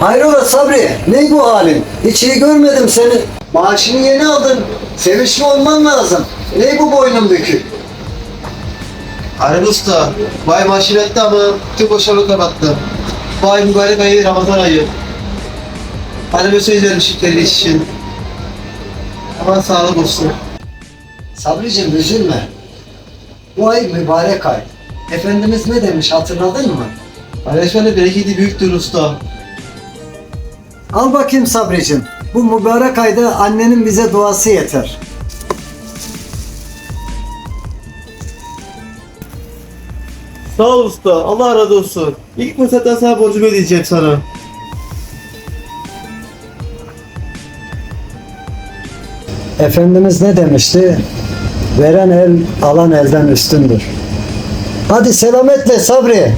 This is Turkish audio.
Hayrola Sabri, ne bu halin? Hiç iyi görmedim seni. Maaşını yeni aldın. Sevinçli olman lazım. Ne bu boynun bükük? Arif Usta, vay maşinetti ama tüm boşalık kapattı. Vay mübarek ayı Ramazan ayı. Anneme söz vermişim kendi için. Aman sağlık olsun. Sabricim üzülme. Bu ay mübarek ay. Efendimiz ne demiş hatırladın mı? Paylaşmanın bereketi büyüktür usta. Al bakayım Sabricim. Bu mübarek ayda annenin bize duası yeter. Sağ ol usta, Allah razı olsun. İlk fırsatta sana borcumu ödeyeceğim sana. Efendimiz ne demişti? Veren el alan elden üstündür. Hadi selametle Sabri.